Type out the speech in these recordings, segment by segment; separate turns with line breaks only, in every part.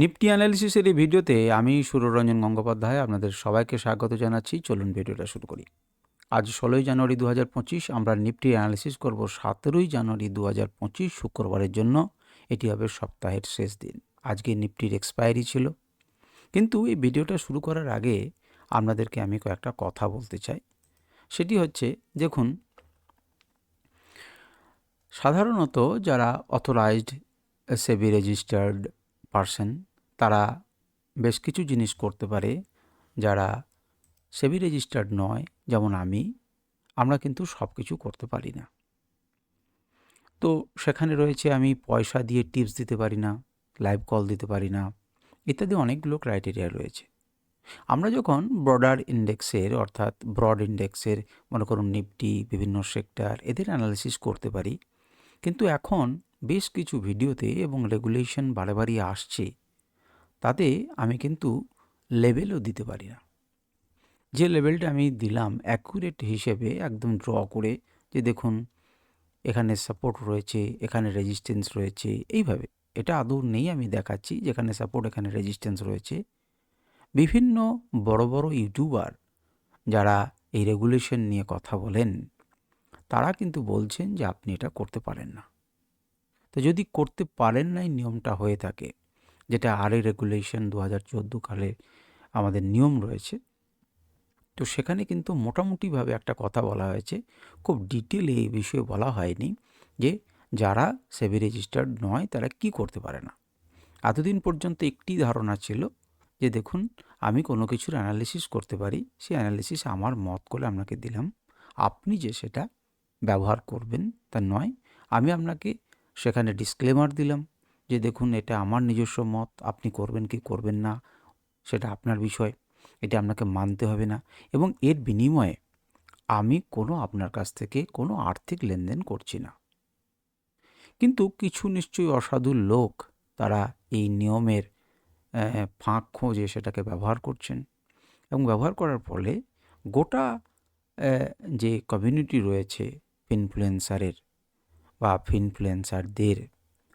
Nifty অ্যানালিসিসের এই ভিডিওতে আমি সুররঞ্জন গঙ্গোপাধ্যায় আপনাদের সবাইকে স্বাগত জানাচ্ছি। চলুন ভিডিওটা শুরু করি। আজ ষোলোই জানুয়ারি দু হাজার পঁচিশ, আমরা নিফটি অ্যানালিসিস করব সতেরোই জানুয়ারি দু হাজার পঁচিশ শুক্রবারের জন্য। এটি হবে সপ্তাহের শেষ দিন। আজকে নিফটির এক্সপায়ারি ছিল। কিন্তু এই ভিডিওটা শুরু করার আগে আপনাদেরকে আমি কয়েকটা কথা বলতে চাই। সেটি হচ্ছে, দেখুন, সাধারণত যারা অথরাইজড সেবি রেজিস্টার্ড পারসন তারা বেশ কিছু জিনিস করতে পারে যারা সেবি রেজিস্টার্ড নয়, যেমন আমি, আমরা কিন্তু সব কিছু করতে পারি না। তো সেখানে রয়েছে আমি পয়সা দিয়ে টিপস দিতে পারি না, লাইভ কল দিতে পারি না, ইত্যাদি অনেকগুলো ক্রাইটেরিয়া রয়েছে। আমরা যখন ব্রডার ইন্ডেক্সের, অর্থাৎ ব্রড ইন্ডেক্সের, মনে করুন নিফটি, বিভিন্ন সেক্টর, এদের অ্যানালিসিস করতে পারি, কিন্তু এখন বেশ কিছু ভিডিওতে এবং রেগুলেশন বারে বারে আসছে তাতে আমি কিন্তু লেভেলও দিতে পারি না। যে লেভেলটা আমি দিলাম অ্যাকুরেট হিসেবে একদম ড্র করে যে দেখুন, এখানে সাপোর্ট রয়েছে, এখানে রেজিস্ট্যান্স রয়েছে, এইভাবে। এটা আদৌ নেই আমি দেখাচ্ছি যেখানে সাপোর্ট এখানে রেজিস্ট্যান্স রয়েছে। বিভিন্ন বড় বড় ইউটিউবার যারা এই রেগুলেশন নিয়ে কথা বলেন, তারা কিন্তু বলছেন যে আপনি এটা করতে পারেন না। তো যদি করতে পারেন নাই, নিয়মটা হয়ে থাকে যেটা আর রেগুলেশন দু হাজার চোদ্দ কালে আমাদের নিয়ম রয়েছে। তো সেখানে কিন্তু মোটামুটিভাবে একটা কথা বলা হয়েছে, খুব ডিটেলে এই বিষয়ে বলা হয়নি যে যারা সেবি রেজিস্টার্ড নয় তারা কি করতে পারে না। এতদিন পর্যন্ত একটি ধারণা ছিল যে দেখুন, আমি কোনো কিছুর অ্যানালিসিস করতে পারি, সেই অ্যানালিসিস আমার মত করে আপনাকে দিলাম। আপনি যে সেটা ব্যবহার করবেন তা নয়, আমি আপনাকে সেখানে ডিসক্লেমার দিলাম। যে দেখুন, এটা আমার নিজস্ব মত, আপনি করবেন কি করবেন না, সেটা আপনার বিষয়, এটা আপনাকে মানতে হবে না। এবং এর বিনিময়ে আমি কোনো আপনার কাছ থেকে কোনো আর্থিক লেনদেন করছি না। কিন্তু কিছু নিশ্চয়ই অসাধু লোক তারা এই নিয়মের ফাঁক খোঁজে সেটাকে ব্যবহার করছেন। এবং ব্যবহার করার ফলে গোটা যে কমিউনিটি রয়েছে ইনফ্লুয়েন্সারের বা ফিনফ্লুয়েন্সারদের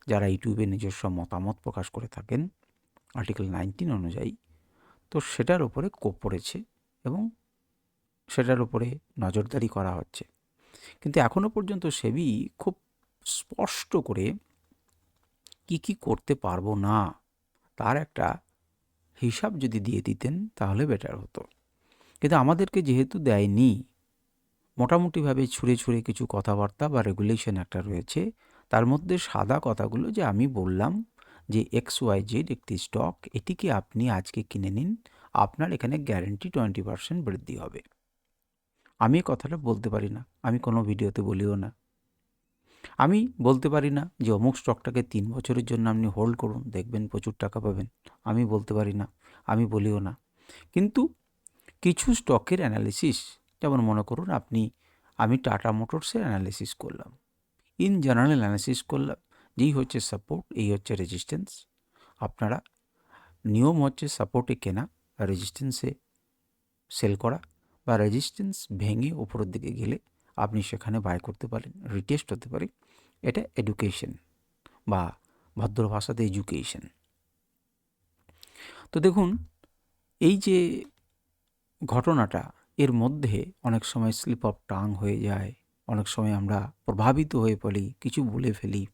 যারা ইউটিউবে নিজস্ব মতামত প্রকাশ করে থাকেন, আর্টিকেল নাইনটিন অনুযায়ী, তো সেটার উপরে কোপ পড়েছে এবং সেটার উপরে নজরদারি করা হচ্ছে। কিন্তু এখনও পর্যন্ত সেবি খুব স্পষ্ট করে কি কি করতে পারব না, তার একটা হিসাব যদি দিয়ে দিতেন তাহলে বেটার হতো। কিন্তু আমাদেরকে যেহেতু দেয়নি, মোটামুটিভাবে ছুঁড়ে ছুঁড়ে কিছু কথাবার্তা বা রেগুলেশন একটা রয়েছে তার মধ্যে সাদা কথাগুলো যে আমি বললাম যে এক্স ওয়াই জেড একটি স্টক, এটিকে আপনি আজকে কিনে নিন, আপনার এখানে গ্যারেন্টি টোয়েন্টি পার্সেন্ট বৃদ্ধি হবে। আমি কথাটা বলতে পারি না, আমি কোনো ভিডিওতে বলিও না। আমি বলতে পারি না যে অমুক স্টকটাকে তিন বছরের জন্য আপনি হোল্ড করুন, দেখবেন প্রচুর টাকা পাবেন, আমি বলতে পারি না, আমি বলিও না। কিন্তু কিছু স্টকের অ্যানালিসিস যেমন মনে করুন আপনি, আমি টাটা মোটরসের অ্যানালিসিস করলাম। ইন জেনারেল অ্যানালিসিস করলাম যেই হচ্ছে সাপোর্ট এই হচ্ছে রেজিস্ট্যান্স আপনারা নিয়ম হচ্ছে সাপোর্টে কেনা রেজিস্ট্যান্সে সেল করা বা রেজিস্ট্যান্স ভেঙে উপরের দিকে গেলে আপনি সেখানে বাই করতে পারেন রিটেস্ট হতে পারে। এটা এডুকেশন বা ভদ্র ভাষাতে এডুকেশন তো দেখুন, এই যে ঘটনাটা, এর মধ্যে অনেক সময় স্লিপ অফ টাং হয়ে যায় অনেক সময় আমরা প্রভাবিত হয়ে পড়ি, কিছু বলে ফেলি।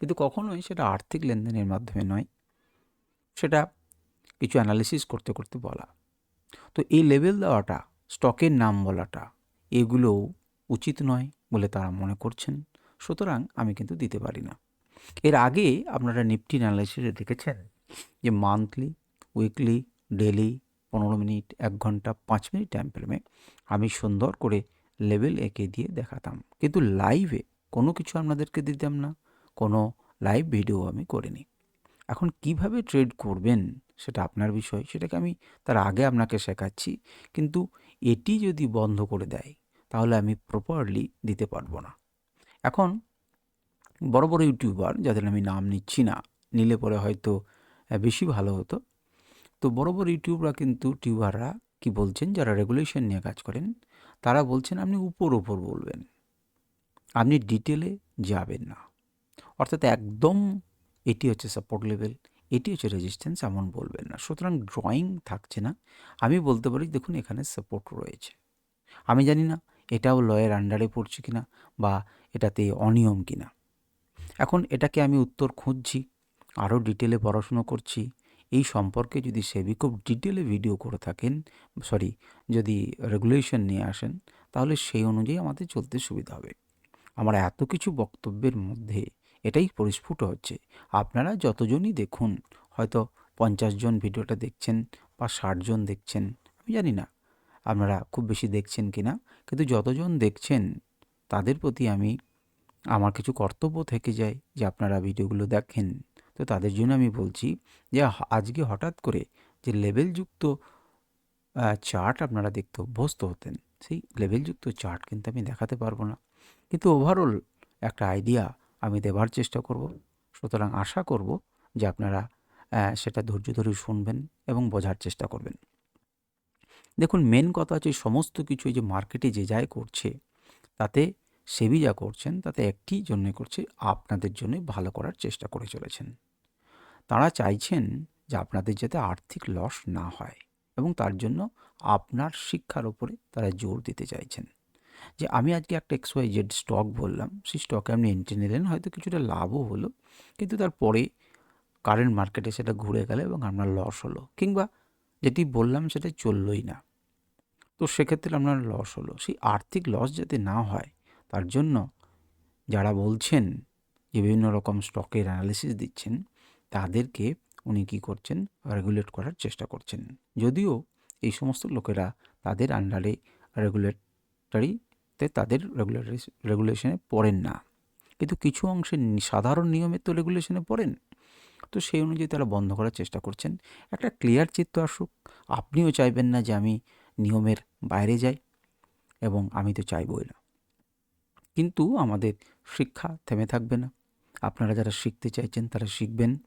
কিন্তু কখনোই সেটা আর্থিক লেনদেনের মাধ্যমে নয়। সেটা কিছু অ্যানালিসিস করতে করতে বলা। তো এই লেভেল দেওয়াটা, স্টকের নাম বলাটা, এগুলোও উচিত নয় বলে তারা মনে করছেন। সুতরাং আমি কিন্তু দিতে পারি না। এর আগে আপনারা নিফটি অ্যানালিসিসে দেখেছেন যে মান্থলি উইকলি ডেলি পনেরো মিনিট, এক ঘণ্টা, পাঁচ মিনিট টাইম ফ্রেমে আমি সুন্দর করে লেভেল এঁকে দিয়ে দেখাতাম। কিন্তু লাইভে কোনো কিছু আপনাদেরকে দিতাম না, কোনো লাইভ ভিডিও আমি করিনি। এখন কীভাবে ট্রেড করবেন সেটা আপনার বিষয়, সেটাকে আমি তার আগে আপনাকে শেখাচ্ছি। কিন্তু এটি যদি বন্ধ করে দেয়, তাহলে আমি প্রপারলি দিতে পারব না। এখন বড় বড় ইউটিউবার যাদের আমি নাম নিচ্ছি না, নিলে পরে হয়তো বেশি ভালো হতো। তো বড় বড় ইউটিউবরা কিন্তু টিউবাররা কি বলছেন? যারা রেগুলেশন নিয়ে কাজ করেন, তারা বলছেন আপনি উপর উপর বলবেন। আপনি ডিটেলে যাবেন না। অর্থাৎ একদম এটি হচ্ছে সাপোর্ট লেভেল এটি হচ্ছে রেজিস্ট্যান্স এমন বলবেন না। সুতরাং ড্রয়িং থাকছে না। আমি বলতে পারি, দেখুন এখানে সাপোর্ট রয়েছে। আমি জানি না এটাও লয়ের আন্ডারে পড়ছে কিনা বা এটাতে অনিয়ম কিনা। এখন এটাকে আমি উত্তর খুঁজছি, আরও ডিটেলে পড়াশুনো করছি এই সম্পর্কে যদি সেবি খুব ডিটেলে ভিডিও করে থাকেন, সরি, যদি রেগুলেশন নিয়ে আসেন, তাহলে সেই অনুযায়ী আমাদের চলতে সুবিধা হবে। আমার এত কিছু বক্তব্যের মধ্যে এটাই পরিস্ফুট হচ্ছে। আপনারা যতজনই দেখুন, হয়তো পঞ্চাশ জন ভিডিওটা দেখছেন বা ষাটজন দেখছেন, আমি জানি না আপনারা খুব বেশি দেখছেন কি না, কিন্তু যতজন দেখছেন, তাদের প্রতি আমি, আমার কিছু কর্তব্য থেকে যায় যে আপনারা ভিডিওগুলো দেখেন। তো তাদের জন্য আমি বলছি যে আজকে হঠাৎ করে যে লেভেলযুক্ত চার্ট আপনারা দেখতে অভ্যস্ত হতেন, সেই লেভেলযুক্ত চার্ট কিন্তু আমি দেখাতে পারব না। কিন্তু ওভারঅল একটা আইডিয়া আমি দেওয়ার চেষ্টা করব। সুতরাং আশা করব যে আপনারা সেটা ধৈর্য ধরে শুনবেন এবং বোঝার চেষ্টা করবেন। দেখুন মেন কথা হচ্ছে সমস্ত কিছু যে মার্কেটে যে যাই করছে, তাতে সেবি যা করছেন, তাতে একটি জন্য করছে, আপনাদের জন্য ভালো করার চেষ্টা করে চলেছেন। তারা চাইছেন যে আপনাদের যাতে আর্থিক লস না হয় এবং তার জন্য আপনার শিক্ষার উপরে তারা জোর দিতে চাইছেন। যে আমি আজকে একটা এক্স ওয়াই জেড স্টক বললাম, সেই স্টকে আপনি এন্ট্রি নিলেন, হয়তো কিছুটা লাভও হলো, কিন্তু তারপরে কারেন্ট মার্কেটে সেটা ঘুরে গেল এবং আপনার লস হলো, কিংবা যেটি বললাম সেটা চললোই না। তো সেক্ষেত্রে আপনার লস হলো। সেই আর্থিক লস যাতে না হয়, তার জন্য যারা বলছেন যে বিভিন্ন রকম স্টকের অ্যানালিসিস দিচ্ছেন তাদেরকে উনি কী করছেন? রেগুলেট করার চেষ্টা করছেন। যদিও এই সমস্ত লোকেরা তাদের আন্ডারে রেগুলেটরিতে তাদের রেগুলেটরি রেগুলেশনে পড়েন না। কিন্তু কিছু অংশে সাধারণ নিয়মে তো রেগুলেশনে পড়েন। তো সেই অনুযায়ী তারা বন্ধ করার চেষ্টা করছেন। একটা ক্লিয়ার চিত্ত আসুক, আপনিও চাইবেন না যে আমি নিয়মের বাইরে যাই, এবং আমি তো চাইবই না। কিন্তু আমাদের শিক্ষা থেমে থাকবে না। আপনারা যারা শিখতে চাইছেন তারা শিখবেন।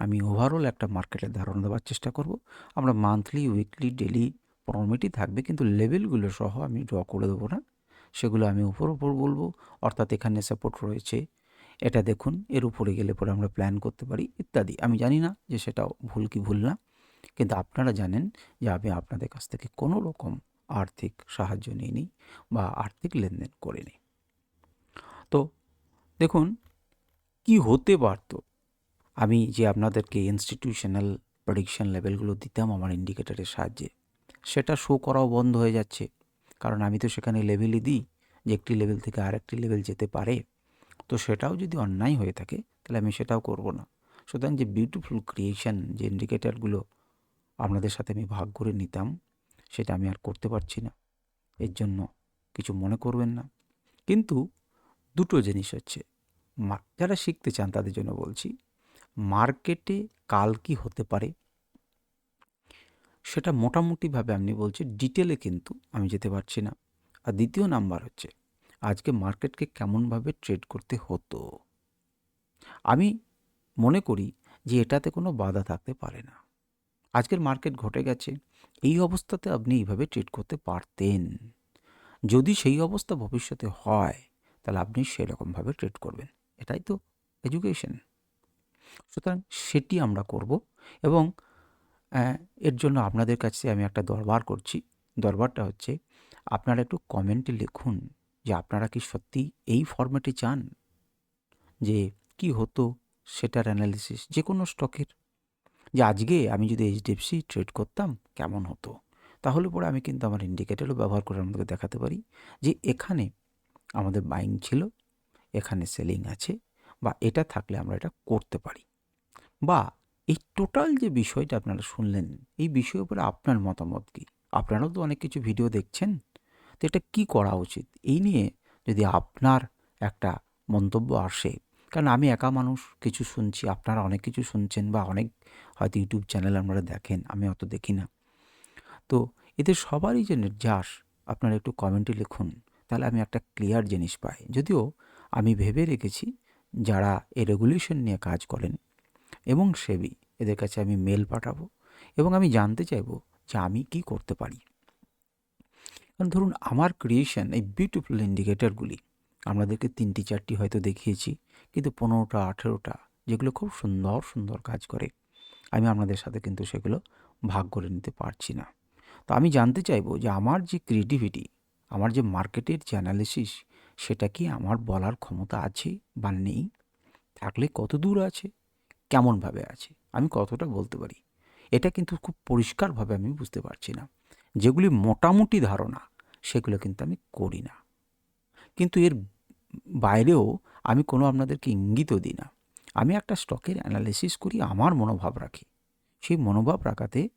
আমি ওভারঅল একটা মার্কেটের ধারণা দেওয়ার চেষ্টা করব। আমরা মান্থলি উইকলি ডেলি ফর্মেটই থাকবে, কিন্তু লেভেলগুলো সহ আমি ড্র করে দেবো না। সেগুলো আমি উপর উপর বলব। অর্থাৎ এখানে সাপোর্ট রয়েছে। এটা দেখুন, এর উপরে গেলে পরে আমরা প্ল্যান করতে পারি, ইত্যাদি। আমি জানি না যে সেটাও ভুল কি ভুল না। কিন্তু আপনারা জানেন যে আমি আপনাদের কাছ থেকে কোনো রকম আর্থিক সাহায্য নিইনি বা আর্থিক লেনদেন করিনি। তো দেখুন, কি হতে পারতো? আমি যে আপনাদেরকে ইনস্টিটিউশনাল প্রেডিকশন লেভেলগুলো দিতাম আমার ইন্ডিকেটারের সাহায্যে, সেটা শো করাও বন্ধ হয়ে যাচ্ছে। কারণ আমি তো সেখানে লেভেলই দিই, যে একটি লেভেল থেকে আরেকটি লেভেল যেতে পারে। তো সেটাও যদি অন্যায় হয়ে থাকে, তাহলে আমি সেটাও করব না। সুতরাং যে বিউটিফুল ক্রিয়েশন যে ইন্ডিকেটারগুলো আপনাদের সাথে আমি ভাগ করে নিতাম, সেটা আমি আর করতে পারছি না। এর জন্য কিছু মনে করবেন না। কিন্তু দুটো জিনিস হচ্ছে যারা শিখতে চান তাদের জন্য বলছি মার্কেটে কাল কি হতে পারে? সেটা মোটামুটিভাবে আপনি বলছি ডিটেলে কিন্তু আমি যেতে পারছি না। আর দ্বিতীয় নাম্বার হচ্ছে, আজকে মার্কেটকে কেমনভাবে ট্রেড করতে হতো? আমি মনে করি যে এটাতে কোনো বাধা থাকতে পারে না। আজকের মার্কেট ঘটে গেছে, এই অবস্থাতে আপনি এইভাবে ট্রেড করতে পারতেন। যদি সেই অবস্থা ভবিষ্যতে হয়, তাহলে আপনি সেরকমভাবে ট্রেড করবেন। এটাই তো এডুকেশন। সুতরাং সেটি আমরা করব এবং এর জন্য আপনাদের কাছে আমি একটা দরবার করছি। দরবারটা হচ্ছে, আপনারা একটু কমেন্টে লিখুন যে আপনারা কি সত্যি এই ফরম্যাটে চান? যে কি হতো সেটার অ্যানালিসিস যে কোনো স্টকের যে আজকে আমি যদি এইচডিএফসি ট্রেড করতাম, কেমন হতো? তাহলে পরে আমি কিন্তু আমার ইন্ডিকেটারও ব্যবহার করে আমাদেরকে দেখাতে পারি যে এখানে আমাদের বাইং ছিল, এখানে সেলিং আছে বা এটা থাকলে আমরা এটা করতে পারি। বা এই টোটাল যে বিষয়টা আপনারা শুনলেন, এই বিষয়ের উপরে আপনার মতামত কী? আপনারাও তো অনেক কিছু ভিডিও দেখছেন, তো এটা কী করা উচিত? এই নিয়ে যদি আপনার একটা মন্তব্য আসে, কারণ আমি একা মানুষ, কিছু শুনছি, আপনারা অনেক কিছু শুনছেন বা অনেক হয়তো ইউটিউব চ্যানেল আপনারা দেখেন, আমি অত দেখি না। তো এদের সবারই যে নির্যাস, আপনারা একটু কমেন্টে লিখুন, তাহলে আমি একটা ক্লিয়ার জিনিস পাই। যদিও আমি ভেবে রেখেছি যারা এই রেগুলেশন নিয়ে কাজ করেন এবং সেবি, এদের কাছে আমি মেল পাঠাবো এবং আমি জানতে চাইব যে আমি কি করতে পারি। কারণ ধরুন, আমার ক্রিয়েশন এই বিউটিফুল ইন্ডিকেটরগুলি আপনাদেরকে তিনটি চারটি হয়তো দেখিয়েছি, কিন্তু পনেরোটা, আঠেরোটা, যেগুলো খুব সুন্দর সুন্দর কাজ করে, আমি আপনাদের সাথে কিন্তু সেগুলো ভাগ করে নিতে পারছি না। তো আমি জানতে চাইব যে আমার যে ক্রিয়েটিভিটি আমার যে মার্কেটের যে অ্যানালিসিস সেটা কি আমার বলার ক্ষমতা আছে বা নেই? থাকলে কত দূর আছে? কেমনভাবে আছে? আমি কতটা বলতে পারি? এটা কিন্তু খুব পরিষ্কারভাবে আমি বুঝতে পারছি না। যেগুলি মোটামুটি ধারণা, সেগুলো কিন্তু আমি করি না। কিন্তু এর বাইরেও আমি কোনো আপনাদেরকে ইঙ্গিতও দিই না। আমি একটা স্টকের অ্যানালিসিস করি, আমার মনোভাব রাখি। সেই মনোভাব রাখাতে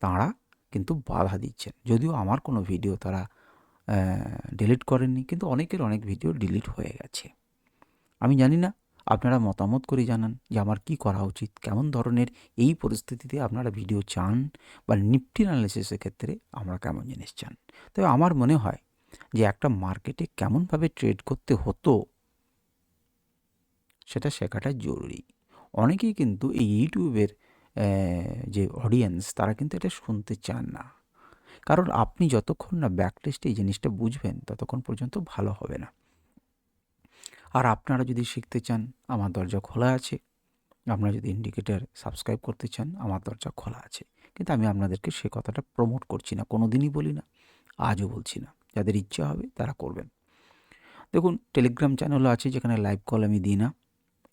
তাঁরা কিন্তু বাধা দিচ্ছেন। যদিও আমার কোনো ভিডিও তারা ডিলিট করেননি, কিন্তু অনেকের অনেক ভিডিও ডিলিট হয়ে গেছে। আমি জানি না, আপনারা মতামত করে জানান যে আমার কি করা উচিত, কেমন ধরনের এই পরিস্থিতিতে আপনারা ভিডিও চান বা নিফটি অ্যানালিসিসের ক্ষেত্রে আমরা কেমন জিনিস চান। তবে আমার মনে হয় যে একটা মার্কেটে কেমনভাবে ট্রেড করতে হতো, সেটা শেখাটা জরুরি। অনেকেই কিন্তু এই ইউটিউবের যে অডিয়েন্স তারা কিন্তু এটা শুনতে চান না। কারণ আপনি যতক্ষণ না ব্যাক টেস্টে এই জিনিসটা বুঝবেন, ততক্ষণ পর্যন্ত ভালো হবে না। আর আপনারা যদি শিখতে চান, আমার দরজা খোলা আছে। আপনারা যদি ইন্ডিকেটার সাবস্ক্রাইব করতে চান, আমার দরজা খোলা আছে। কিন্তু আমি আপনাদেরকে সে কথাটা প্রমোট করছি না কোনো দিনই বলি না, আজও বলছি না। যাদের ইচ্ছা হবে, তারা করবেন। দেখুন টেলিগ্রাম চ্যানেলও আছে, যেখানে লাইভ কল আমি দিই না।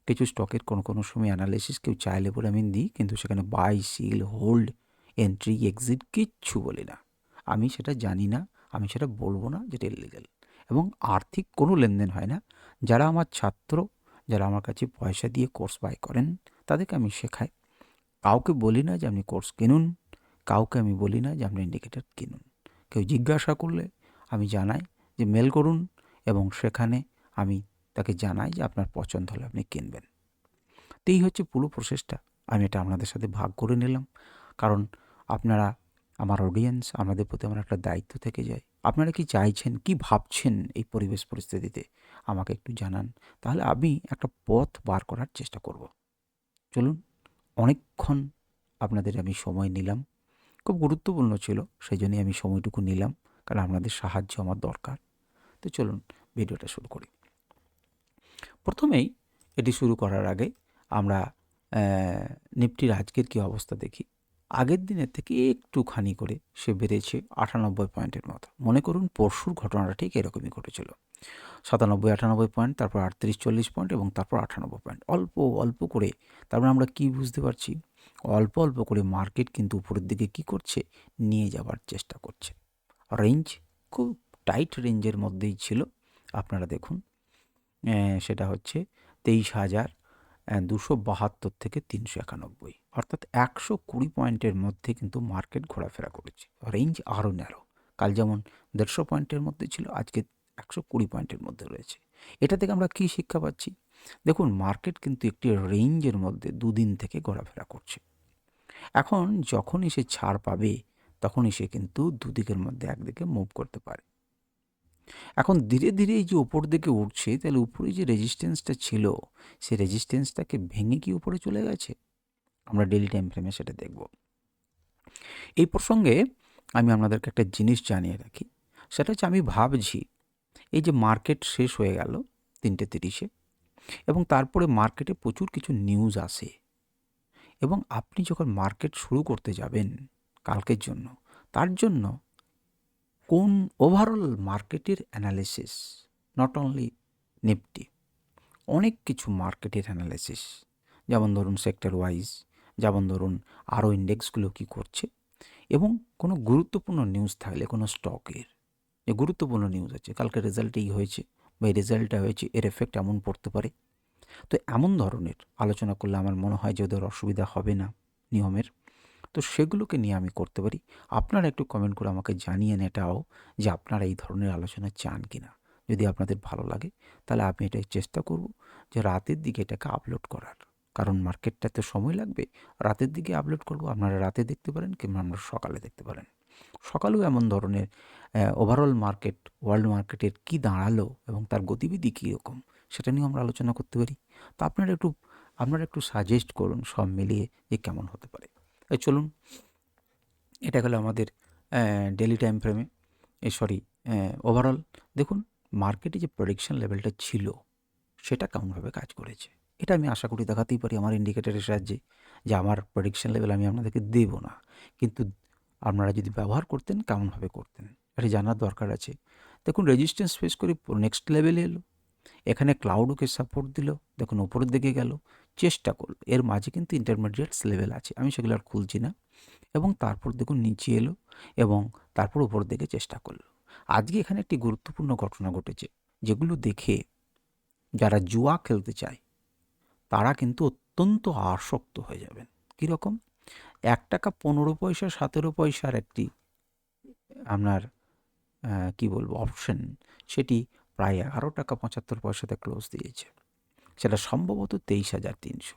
কিছু স্টকের কোনো কোনো সময় অ্যানালিসিস কেউ চাইলে বলে আমি দিই, কিন্তু সেখানে buy sell hold entry exit কিচ্ছু বলি না। আমি সেটা জানি না, আমি সেটা বলব না যেটা ইলিগাল এবং আর্থিক কোনো লেনদেন হয় না। যারা আমার ছাত্র, যারা আমার কাছে পয়সা দিয়ে কোর্স বাই করেন, তাদেরকে আমি শেখাই। কাউকে বলি না যে আপনি কোর্স কিনুন, কাউকে আমি বলি না যে আপনি ইন্ডিকেটার কিনুন। কেউ জিজ্ঞাসা করলে আমি জানাই যে মেল করুন এবং সেখানে আমি তাকে জানাই যে আপনার পছন্দ হলে আপনি কিনবেন। তো এই হচ্ছে পুরো প্রসেসটা আমি এটা আপনাদের সাথে ভাগ করে নিলাম। কারণ আপনারা আমার অডিয়েন্স আপনাদের প্রতি আমার একটা দায়িত্ব থেকে যায়। আপনারা কি চাইছেন, কি ভাবছেন এই পরিবেশ পরিস্থিতিতে? আমাকে একটু জানান। তাহলে আমি একটা পথ বার করার চেষ্টা করব। চলুন, অনেকক্ষণ আপনাদের আমি সময় নিলাম। খুব গুরুত্বপূর্ণ ছিল সেই জন্যই আমি সময়টুকু নিলাম, কারণ আপনাদের সাহায্য আমার দরকার। তো চলুন, ভিডিওটা শুরু করি। প্রথমেই এটি শুরু করার আগে আমরা নিফটির আজকের কী অবস্থা দেখি। আগের দিনের থেকে একটুখানি করে সে বেড়েছে আটানব্বই পয়েন্টের মতো। মনে করুন পরশুর ঘটনাটা ঠিক এরকমই ঘটেছিল। সাতানব্বই, আটানব্বই পয়েন্ট, তারপর আটত্রিশ, চল্লিশ পয়েন্ট এবং তারপর আটানব্বই পয়েন্ট। অল্প অল্প করে তারপরে আমরা কি বুঝতে পারছি? অল্প অল্প করে মার্কেট কিন্তু উপরের দিকে কি করছে? নিয়ে যাবার চেষ্টা করছে। রেঞ্জ খুব টাইট রেঞ্জের মধ্যেই ছিল। আপনারা দেখুন সেটা হচ্ছে তেইশ হাজার দুশো বাহাত্তর থেকে তিনশো একানব্বই। অর্থাৎ একশো কুড়ি পয়েন্টের মধ্যে কিন্তু মার্কেট ঘোরাফেরা করেছে। রেঞ্জ আরও ন্যারো কাল যেমন দেড়শো পয়েন্টের মধ্যে ছিল, আজকে একশো কুড়ি পয়েন্টের মধ্যে রয়েছে। এটা থেকে আমরা কী শিক্ষা পাচ্ছি? দেখুন, মার্কেট কিন্তু একটি রেঞ্জের মধ্যে দুদিন থেকে ঘোরাফেরা করছে। এখন যখনই সে ছাড় পাবে, তখনই সে কিন্তু দুদিকের মধ্যে একদিকে মুভ করতে পারে। এখন ধীরে ধীরে এই যে উপর দিকে উঠছে, তাহলে উপরে যে রেজিস্ট্যান্সটা ছিল সেই রেজিস্ট্যান্সটাকে ভেঙে কি উপরে চলে গেছে? আমরা ডেলি টাইম ফ্রেমে সেটা দেখব। এই প্রসঙ্গে আমি আপনাদেরকে একটা জিনিস জানিয়ে রাখি। সেটা হচ্ছে আমি ভাবছি, এই যে মার্কেট শেষ হয়ে গেল তিনটে তিরিশে, এবং তারপরে মার্কেটে প্রচুর কিছু নিউজ আসে, এবং আপনি যখন মার্কেট শুরু করতে যাবেন কালকের জন্য, তার জন্য কোন ওভারঅল মার্কেটের অ্যানালিসিস নট অনলি নিফটি অনেক কিছু মার্কেটের অ্যানালিসিস যেমন ধরুন সেক্টর ওয়াইজ যেমন ধরুন আরও ইন্ডেক্সগুলো কী করছে, এবং কোনো গুরুত্বপূর্ণ নিউজ থাকলে, কোনো স্টকের যে গুরুত্বপূর্ণ নিউজ আছে, কালকে রেজাল্ট এই হয়েছে বা এই রেজাল্টটা হয়েছে, এর এফেক্ট এমন পড়তে পারে। তো এমন ধরনের আলোচনা করলে আমার মনে হয় যে ওদের অসুবিধা হবে না নিয়মের। তো সেগুলোকে নিয়ে আমি করতে পারি। আপনারা একটু কমেন্ট করে আমাকে জানিয়ে এটাও যে আপনারা এই ধরনের আলোচনা চান কি না যদি আপনাদের ভালো লাগে, তাহলে আমি এটাই চেষ্টা করব যে রাতের দিকে এটাকে আপলোড করার। কারণ মার্কেটটা তো সময় লাগবে, রাতের দিকে আপলোড করব। আপনারা রাতে দেখতে পারেন কিংবা আপনারা সকালে দেখতে পারেন। সকালেও এমন ধরনের ওভারঅল মার্কেট ওয়ার্ল্ড মার্কেটের কি দাঁড়াল এবং তার গতিবিধি কীরকম সেটা নিয়েও আমরা আলোচনা করতে পারি। তো আপনারা একটু আপনারা একটু সাজেস্ট করুন, সব মিলিয়ে যে কেমন হতে পারে। চলুন, এটা গেলো আমাদের ডেলি টাইম ফ্রেমে এ। সরি ওভারঅল দেখুন মার্কেটে যে প্রোডিকশন লেভেলটা ছিল, সেটা কেমনভাবে কাজ করেছে? এটা আমি আশা করি দেখাতেই পারি আমার ইন্ডিকেটারের সাহায্যে যে আমার প্রেডিকশন লেভেল আমি আপনাদেরকে দেব না। কিন্তু আপনারা যদি ব্যবহার করতেন, কেমনভাবে করতেন, এটা জানার দরকার আছে। দেখুন রেজিস্ট্যান্স ফেস করে নেক্সট লেভেলে এলো। এখানে ক্লাউডকে সাপোর্ট দিল। দেখুন ওপরের দিকে গেল। চেষ্টা করল। এর মাঝে কিন্তু ইন্টারমিডিয়েটস লেভেল আছে, আমি সেগুলো আর খুলছি না। এবং তারপর দেখুন নিচে এলো এবং তারপর উপর দিকে চেষ্টা করল। আজকে এখানে একটি গুরুত্বপূর্ণ ঘটনা ঘটেছে, যেগুলো দেখে যারা জুয়া খেলতে চায়, তারা কিন্তু অত্যন্ত আসক্ত হয়ে যাবেন। কীরকম এক টাকা পনেরো পয়সা, সতেরো পয়সার একটি আপনার কি বলব অপশন সেটি প্রায় এগারো টাকা পঁচাত্তর পয়সাতে ক্লোজ দিয়েছে। সেটা সম্ভবত তেইশ হাজার তিনশো।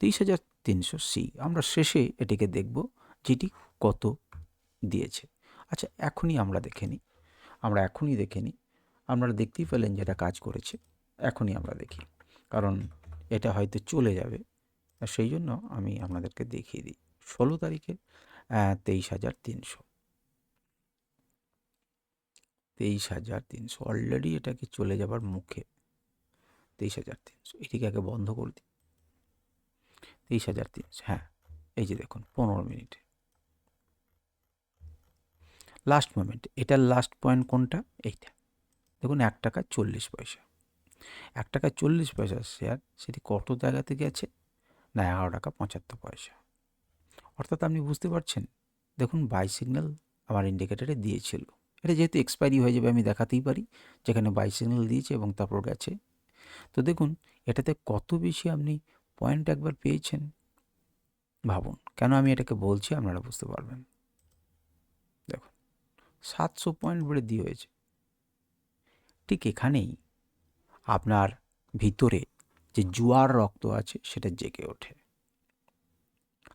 তেইশ হাজার তিনশো সি, আমরা শেষে এটিকে দেখব যেটি কত দিয়েছে। আচ্ছা এখনই আমরা দেখে নিই। আমরা এখনই দেখে নিই। আপনারা দেখতেই পেলেন যেটা কাজ করেছে। এখনই আমরা দেখি। কারণ এটা হয়তো চলে যাবে। সেই জন্য আমি আপনাদেরকে দেখিয়ে দিই। ষোলো তারিখে তেইশ হাজার তিনশো। তেইশ হাজার তিনশো। অলরেডি এটাকে চলে যাবার মুখে। তেইশ হাজার তিনশো। এটিকে আগে বন্ধ করে দিই। তেইশ হাজার তিনশো হ্যাঁ। এই যে দেখুন, পনেরো মিনিটে। লাস্ট মোমেন্ট, এটার লাস্ট পয়েন্ট কোনটা? এইটা। দেখুন, এক টাকা চল্লিশ পয়সা। এক টাকা চল্লিশ পয়সা শেয়ার, সেটি কত জায়গা থেকে আছে? না, এগারো টাকা পঁচাত্তর পয়সা। অর্থাৎ আপনি বুঝতে পারছেন? দেখুন, বাই সিগন্যাল আমার ইন্ডিকেটারে দিয়েছিল। এটা যেহেতু এক্সপায়ারি হয়ে যাবে, আমি দেখাতেই পারি। যেখানে বাই সিগন্যাল দিয়েছে এবং তারপর গেছে তো দেখুন, এটাতে কত বেশি আপনি পয়েন্ট একবার পেয়েছেন ভাবুন। কেন আমি এটাকে বলছি আপনারা বুঝতে পারবেন। দেখুন, সাতশো পয়েন্ট বৃদ্ধি হয়েছে। ঠিক এখানেই আপনার ভিতরে যে জুয়ার রক্ত আছে, সেটা জেগে ওঠে।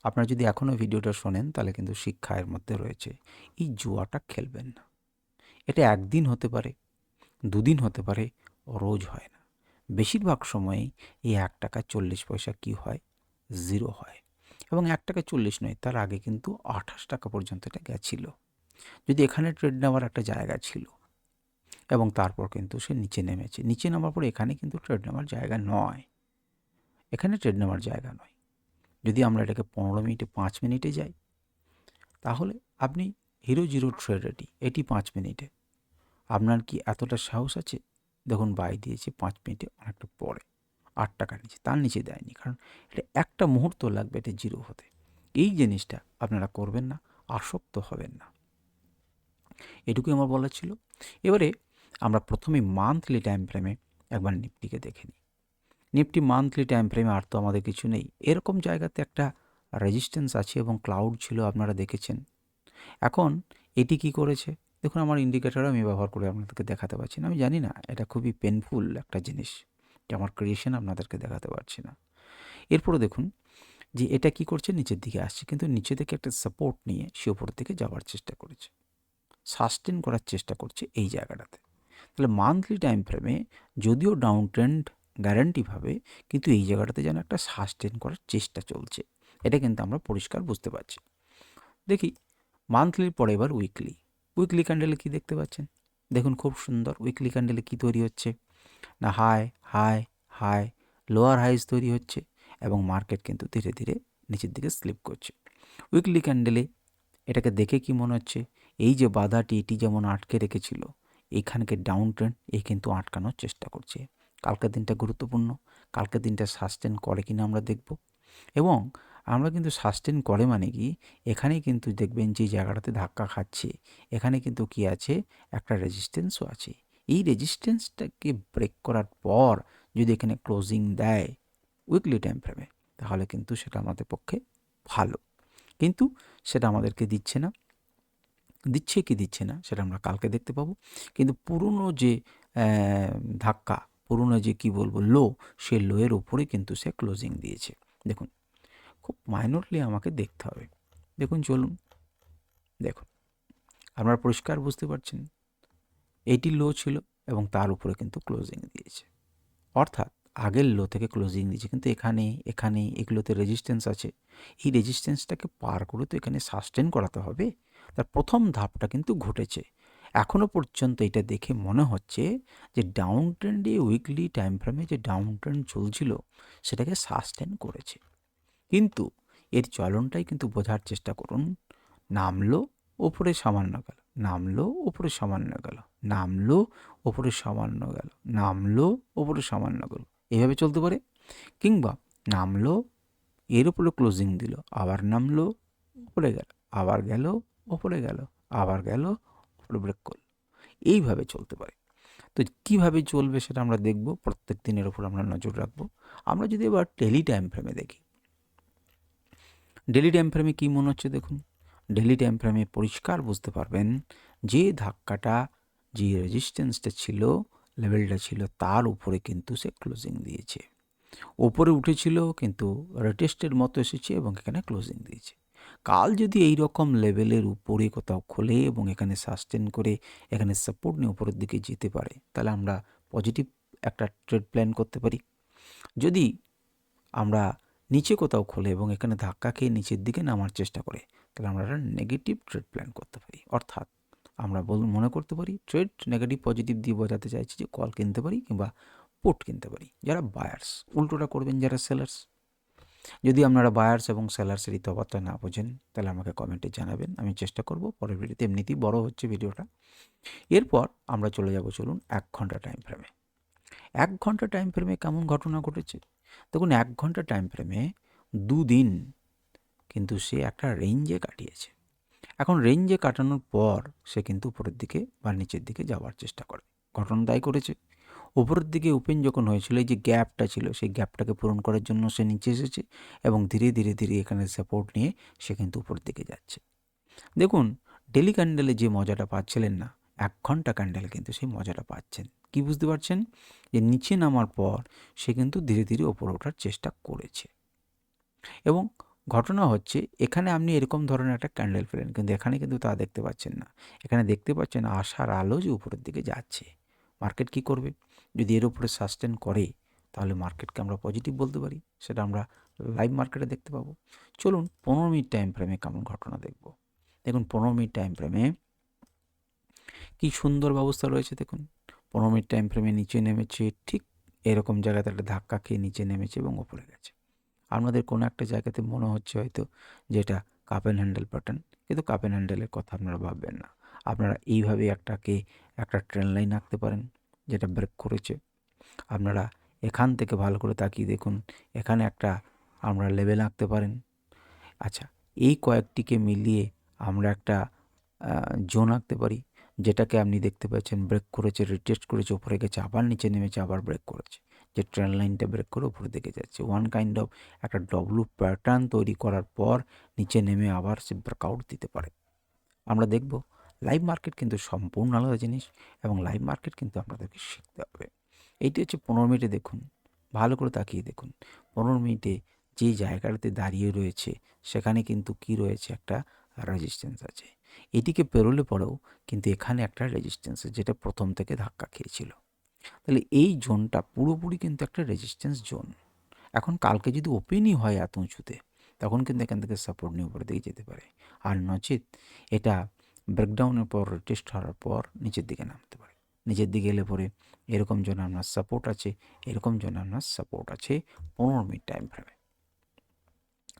আপনারা যদি এখনও ভিডিওটা শোনেন, তাহলে কিন্তু শিক্ষা এর মধ্যে রয়েছে, এই জুয়াটা খেলবেন না। এটা একদিন হতে পারে, দুদিন হতে পারে, রোজ হয় না। বেশিরভাগ সময়েই এই এক টাকা চল্লিশ পয়সা কি হয়? জিরো হয়। এবং এক টাকা চল্লিশ নয়, তার আগে কিন্তু আঠাশ টাকা পর্যন্ত এটা গেছিল। যদি এখানে ট্রেড নেওয়ার একটা জায়গা ছিল এবং তারপর কিন্তু সে নিচে নেমেছে। নিচে নামার পর এখানে কিন্তু ট্রেড নেওয়ার জায়গা নয়। এখানে ট্রেড নেওয়ার জায়গা নয়। যদি আমরা এটাকে পনেরো মিনিটে, পাঁচ মিনিটে যাই, তাহলে আপনি হিরো জিরো ট্রেড এটি এটি পাঁচ মিনিটে। আপনার কি এতটা সাহস আছে? দেখুন বাই দিয়েছে পাঁচ মিনিটে অনেকটা পরে, আট টাকার নিচে, তার নিচে দেয়নি, কারণ এটা একটা মুহূর্ত লাগবে এটা জিরো হতে। এই জিনিসটা আপনারা করবেন না, আসক্ত হবেন না। এটুকুই আমার বলার ছিল। এবারে আমরা প্রথমে মান্থলি টাইম ফ্রেমে একবার নিফটিকে দেখে নিই। নিফটি মান্থলি টাইম ফ্রেমে আর তো আমাদের কিছু নেই। এরকম জায়গাতে একটা রেজিস্ট্যান্স আছে এবং ক্লাউড ছিল, আপনারা দেখেছেন। এখন এটি কি করেছে? দেখুন, আমার ইন্ডিকেটারও আমি ব্যবহার করে আপনাদেরকে দেখাতে পারছি না। আমি জানি না, এটা খুবই পেনফুল একটা জিনিস যে আমার ক্রিয়েশন আপনাদেরকে দেখাতে পারছি না। এরপরে দেখুন যে এটা কি করছে, নিচের দিকে আসছে, কিন্তু নিচে থেকে একটা সাপোর্ট নিয়ে সে উপর থেকে যাওয়ার চেষ্টা করেছে। সাস্টেন করার চেষ্টা করছে এই জায়গাটাতে। তাহলে মান্থলি টাইম ফ্রেমে যদিও ডাউন ট্রেন্ড গ্যারান্টিভাবে কিন্তু এই জায়গাটাতে যেন একটা সাস্টেন করার চেষ্টা চলছে। এটা কিন্তু আমরা পরিষ্কার বুঝতে পারছি। দেখি মান্থলির পরে এবার উইকলি উইকলি ক্যান্ডেলে কি দেখতে পাচ্ছেন? দেখুন খুব সুন্দর উইকলি ক্যান্ডেলে কি তৈরি হচ্ছে? না high high high lower highs তৈরি হচ্ছে এবং মার্কেট কিন্তু ধীরে ধীরে নিচের দিকে স্লিপ করছে। উইকলি ক্যান্ডেলে এটাকে দেখে কি মনে হচ্ছে? এই যে বাধাটি এটি যেমন আটকে রেখেছিল এইখানকে ডাউন ট্রেন্ড এই কিন্তু আটকানোর চেষ্টা করছে। কালকের দিনটা গুরুত্বপূর্ণ, কালকের দিনটা সাস্টেন করে কিনা আমরা দেখব। এবং আমরা কিন্তু সাস্টেন করে মানে কি? এখানেই কিন্তু দেখবেন যে জায়গাটাতে ধাক্কা খাচ্ছে। এখানে কিন্তু কি আছে? একটা রেজিস্ট্যান্সও আছে। এই রেজিস্ট্যান্সটাকে ব্রেক করার পর যদি এখানে ক্লোজিং দেয় উইকলি টাইম ফ্রেমে তাহলে কিন্তু সেটা আমাদের পক্ষে ভালো। কিন্তু সেটা আমাদেরকে দিচ্ছে না। দিচ্ছে কি দিচ্ছে না সেটা আমরা কালকে দেখতে পাবো। কিন্তু পুরনো যে ধাক্কা, পুরনো যে কি বলব লো সে লোয়ের ওপরে কিন্তু সে ক্লোজিং দিয়েছে। দেখুন খুব মাইনরলি আমাকে দেখতে হবে। দেখুন, চলুন। দেখুন, আপনারা পরিষ্কার বুঝতে পারছেন। এটি লো ছিল এবং তার উপরে কিন্তু ক্লোজিং দিয়েছে। অর্থাৎ আগের লো থেকে ক্লোজিং দিয়েছে। কিন্তু এখানে এখানে এগুলোতে রেজিস্ট্যান্স আছে। এই রেজিস্ট্যান্সটাকে পার করে তো এখানে সাস্টেন করাতে হবে। তার প্রথম ধাপটা কিন্তু ঘটেছে। এখনও পর্যন্ত এটা দেখে মনে হচ্ছে যে ডাউন ট্রেন্ডে উইকলি টাইম ফ্রেমে যে ডাউন ট্রেন্ড চলছিল, সেটাকে সাস্টেন করেছে। কিন্তু এর চলনটাই কিন্তু বোঝার চেষ্টা করুন। নামলো, ওপরে সামান্য গেল। নামলো, ওপরে সামান্য গেল। নামলো, ওপরে সামান্য গেল। নামলো, ওপরে সামান্য গেল। এইভাবে চলতে পারে। কিংবা নামলো, এর উপরে ক্লোজিং দিল। আবার নামলো, ওপরে গেল। আবার গেল, ওপরে গেল। আবার গেল, ওপরে ব্রেক করল। এইভাবে চলতে পারে। তো কীভাবে চলবে সেটা আমরা দেখব। প্রত্যেক দিনের উপর আমরা নজর রাখব। আমরা যদি এবার ডেলি টাইম ফ্রেমে দেখি ডেলি টাইম ফ্রেমে কী মনে হচ্ছে দেখুন? ডেলি টাইম ফ্রেমে পরিষ্কার বুঝতে পারবেন যে ধাক্কাটা, যে রেজিস্ট্যান্সটা ছিল লেভেলটা ছিল, তার উপরে কিন্তু সে ক্লোজিং দিয়েছে। ওপরে উঠেছিল, কিন্তু রেটেস্টের মতো এসেছে এবং এখানে ক্লোজিং দিয়েছে। কাল যদি এই রকম লেভেলের উপরে কোথাও খোলে এবং এখানে সাস্টেন করে, এখানে সাপোর্ট নিয়ে উপরের দিকে যেতে পারে, তাহলে আমরা পজিটিভ একটা ট্রেড প্ল্যান করতে পারি। যদি আমরা নিচে কোথাও খোলে এবং এখানে ধাক্কা খেয়ে নিচের দিকে নামার চেষ্টা করে, তাহলে আমরা একটা নেগেটিভ ট্রেড প্ল্যান করতে পারি। অর্থাৎ আমরা বল, মনে করতে পারি ট্রেড নেগেটিভ পজিটিভ দিয়ে বোঝাতে চাইছি যে কল কিনতে পারি কিংবা পুট কিনতে পারি। যারা বায়ার্স উল্টোটা করবেন যারা সেলার্স যদি আপনারা বায়ার্স এবং সেলার্সের তফাতটা না বোঝেন, তাহলে আমাকে কমেন্টে জানাবেন, আমি চেষ্টা করব পরের ভিডিওতে। এমনিতেই বড় হচ্ছে ভিডিওটা। এরপর আমরা চলে যাব, চলুন এক ঘণ্টা টাইম ফ্রেমে এক ঘণ্টা টাইম ফ্রেমে কেমন ঘটনা ঘটেছে? দেখুন, এক ঘণ্টা টাইম ফ্রেমে দুদিন কিন্তু সে একটা রেঞ্জে কাটিয়েছে। এখন রেঞ্জে কাটানোর পর সে কিন্তু উপরের দিকে বা নিচের দিকে যাওয়ার চেষ্টা করে ঘটনা তাই করেছে। উপরের দিকে ওপেন যখন হয়েছিল, এই যে গ্যাপটা ছিল, সেই গ্যাপটাকে পূরণ করার জন্য সে নিচে এসেছে এবং ধীরে ধীরে ধীরে এখানে সাপোর্ট নিয়ে সে কিন্তু উপরের দিকে যাচ্ছে। দেখুন ডেলি ক্যান্ডেলে যে মজাটা পাচ্ছিলেন না, এক ঘণ্টা ক্যান্ডেল কিন্তু সেই মজাটা পাচ্ছেন। কি বুঝতে পারছেন? যে নিচে নামার পর সে কিন্তু ধীরে ধীরে ওপরে ওঠার চেষ্টা করেছে। এবং ঘটনা হচ্ছে, এখানে আপনি এরকম ধরনের একটা ক্যান্ডেল পেলেন, কিন্তু এখানে কিন্তু তা দেখতে পাচ্ছেন না। এখানে দেখতে পাচ্ছেন আশার আলো যে উপরের দিকে যাচ্ছে। মার্কেট কি করবে? যদি এর উপরে সাস্টেন করে, তাহলে মার্কেটকে আমরা পজিটিভ বলতে পারি। সেটা আমরা লাইভ মার্কেটে দেখতে পাবো। চলুন পনেরো মিনিট টাইম ফ্রেমে কেমন ঘটনা দেখব। দেখুন, পনেরো মিনিট টাইম ফ্রেমে কি সুন্দর ব্যবস্থা রয়েছে, দেখুন। পনেরো মিনিট টাইম ফ্রেমে নিচে নেমেছে, ঠিক এরকম জায়গাতে একটা ধাক্কা খেয়ে নিচে নেমেছে এবং ওপরে গেছে। আপনাদের কোনো একটা জায়গাতে মনে হচ্ছে হয়তো যে এটা কাপ অ্যান্ড হ্যান্ডেল প্যাটার্ন কিন্তু কাপ অ্যান্ড হ্যান্ডেলের কথা আপনারা ভাববেন না। আপনারা এইভাবে একটাকে একটা ট্রেন লাইন আঁকতে পারেন, যেটা ব্রেক করেছে। আপনারা এখান থেকে ভালো করে তাকিয়ে দেখুন, এখানে একটা আমরা লেভেল আঁকতে পারেন। আচ্ছা এই কয়েকটিকে মিলিয়ে আমরা একটা জোন আঁকতে পারি। যেটাকে আপনি দেখতে পাচ্ছেন ব্রেক করেছে রিটেস্ট করেছে, উপরে গেছে, আবার নিচে নেমেছে, আবার ব্রেক করেছে। যে ট্রেন লাইনটা ব্রেক করে উপরে দিকে যাচ্ছে। ওয়ান কাইন্ড অফ একটা ডব্লু প্যাটার্ন তৈরি করার পর নিচে নেমে আবার সে ব্রেকআউট দিতে পারে। আমরা দেখব। লাইভ মার্কেট কিন্তু সম্পূর্ণ আলাদা জিনিস এবং লাইভ মার্কেট কিন্তু আপনাদেরকে শিখতে হবে। এইটি হচ্ছে পনেরো মিনিটে দেখুন। ভালো করে তাকিয়ে দেখুন। পনেরো মিনিটে যে জায়গাটাতে দাঁড়িয়ে রয়েছে, সেখানে কিন্তু কি রয়েছে? একটা রেজিস্ট্যান্স আছে। এটিকে পেরোলে পরেও কিন্তু এখানে একটা রেজিস্ট্যান্স যেটা প্রথম থেকে ধাক্কা খেয়েছিল। তাহলে এই জোনটা পুরোপুরি কিন্তু একটা রেজিস্ট্যান্স জোন। এখন কালকে যদি ওপেনই হয় এত উঁচুতে, তখন কিন্তু এখান থেকে সাপোর্ট নিয়ে উপরে দিকে যেতে পারে। আর নচেত এটা ব্রেকডাউনের পর টেস্ট হওয়ার পর নিচের দিকে নামতে পারে। নিচের দিকে এলে পরে এরকম জন্য আপনার সাপোর্ট আছে, এরকম জন্য আপনার সাপোর্ট আছে পনেরো মিনিট টাইম ফ্রেমে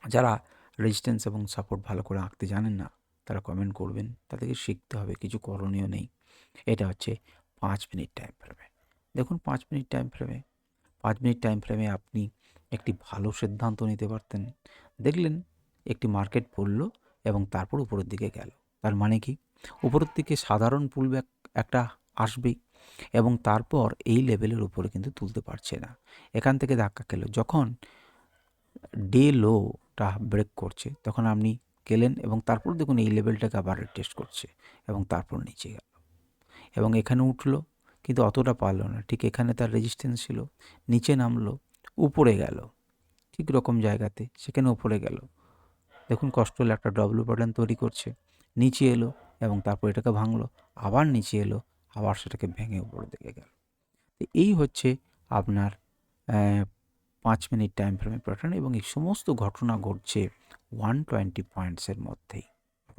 যারা রেজিস্ট্যান্স এবং সাপোর্ট ভালো করে আঁকতে জানেন না, তারা কমেন্ট করবেন, তাদেরকে শিখতে হবে, কিছু করণীয় নেই। এটা হচ্ছে পাঁচ মিনিট টাইম ফ্রেমে দেখুন পাঁচ মিনিট টাইম ফ্রেমে পাঁচ মিনিট টাইম ফ্রেমে আপনি একটি ভালো সিদ্ধান্ত নিতে পারতেন। দেখলেন একটি মার্কেট পড়ল এবং তারপর উপরের দিকে গেল। তার মানে কি? উপরের দিকে সাধারণ পুলব্যাক একটা আসবেই এবং তারপর এই লেভেলের উপরে কিন্তু তুলতে পারছে না। এখান থেকে ধাক্কা খেলো। যখন ডে লোটা ব্রেক করছে, তখন আপনি গেলেন এবং তারপর দেখুন এই লেভেলটাকে আবার টেস্ট করছে এবং তারপর নিচে গেল। এবং এখানে উঠল, কিন্তু অতটা পারল না। ঠিক এখানে তার রেজিস্ট্যান্স ছিল, নিচে নামলো, উপরে গেল। ঠিক রকম জায়গাতে, সেখানে উপরে গেল। দেখুন কষ্ট হলে, একটা ডব্লু প্যাটার্ন তৈরি করছে, নিচে এলো এবং তারপর এটাকে ভাঙলো, আবার নিচে এলো, আবার সেটাকে ভেঙে উপরে দিকে গেল। এই হচ্ছে আপনার পাঁচ মিনিট টাইম ফ্রেমের প্যাটার্ন এবং এই সমস্ত ঘটনা ঘটছে ওয়ান টোয়েন্টি পয়েন্টসের মধ্যেই।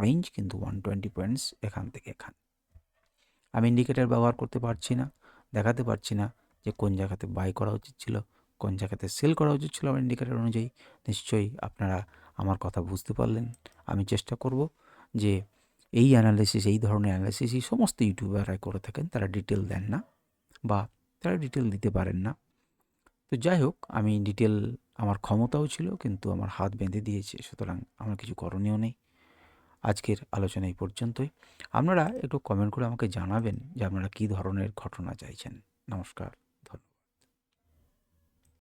রেঞ্জ কিন্তু ওয়ান টোয়েন্টি পয়েন্টস এখান থেকে এখান। আমি ইন্ডিকেটার ব্যবহার করতে পারছি না, দেখাতে পারছি না যে কোন জায়গাতে বাই করা উচিত ছিল, কোন জায়গাতে সেল করা উচিত ছিল আমার ইন্ডিকেটার অনুযায়ী। নিশ্চয়ই আপনারা আমার কথা বুঝতে পারলেন। আমি চেষ্টা করব যে এই অ্যানালিসিস এই ধরনের অ্যানালিসিস এই সমস্ত ইউটিউবাররা করে থাকেন, তারা ডিটেল দেন না বা তারা ডিটেল দিতে পারেন না। তো যাই হোক, আমি ডিটেল আমার ক্ষমতাও ছিল, কিন্তু আমার হাত বেঁধে দিয়েছে, সুতরাং আমার কিছু করণীয় নেই। আজকের আলোচনা এই পর্যন্তই। আপনারা একটু কমেন্ট করে আমাকে জানাবেন যে আপনারা কী ধরনের ঘটনা চাইছেন। নমস্কার।